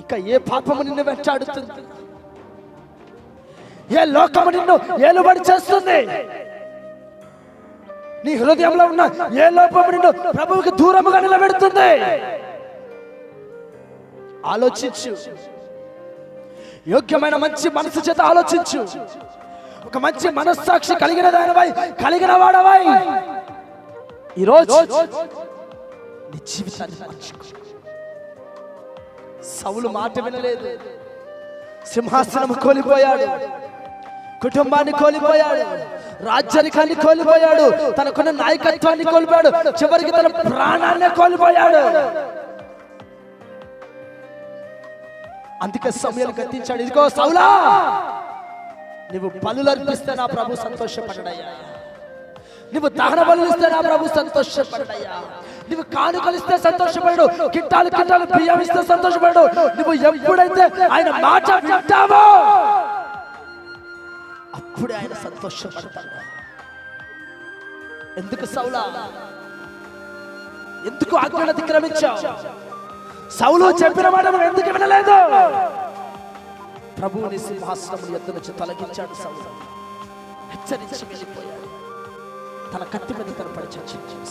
ఇక ఏ పాపము నిన్ను వెంటాడుతుంది? ఏ లోకము నిన్ను ఏలుబడి చేస్తుంది? నీ హృదయంలో ఉన్న ఏ లోపము నిన్ను ప్రభువుకి దూరముగా నిలబెడుతుంది? ఆలోచించు. యోగ్యమైన మంచి మనసు చేత ఆలోచించు. ఒక మంచి మనస్సాక్షి కలిగిన దానివై కలిగిన వాడవై. ఈరోజు నీ జీవితాన్ని మార్చుకో. సౌలు మాట వినలేదు. సింహాసనం కోల్పోయాడు. కుటుంబాన్ని కోల్పోయాడు. రాజ్యానికాన్ని కోల్పోయాడు. తనకున్న నాయకత్వాన్ని కోల్పోయాడు. చివరికి తన ప్రాణాన్ని కోల్పోయాడు. అందుకే సమయాలు గతించాడు. ఇదిగో సౌలా నువ్వు బలులు అర్పిస్తే నా ప్రభు సంతోషపడయ్యా నువ్వు దహన బలులు ఇస్తే నా ప్రభు సంతోషపడయ్యా. నువ్వు కానుకలిస్తే సంతోషపడు కిట్టాలు కిట్టాలు బియ్యం ఇస్తే సంతోషపడు నువ్వు ఎప్పుడైతే ఆయన మాట వింటావో అప్పుడే ఆయన సంతోషపడతాడు. ఎందుకు సౌలా? ఎందుకు ఆజ్ఞను అతిక్రమించావు సౌలు చెప్పిన మాట నువ్వు ఎందుకు వినలేదు? ప్రభువుని సింహాసనం ఎద్దు నుంచి తొలగించాడు సౌలు. హెచ్చరించి వెళ్ళిపోయాడు. తన కత్తి మీద తన పడి చర్చించాడు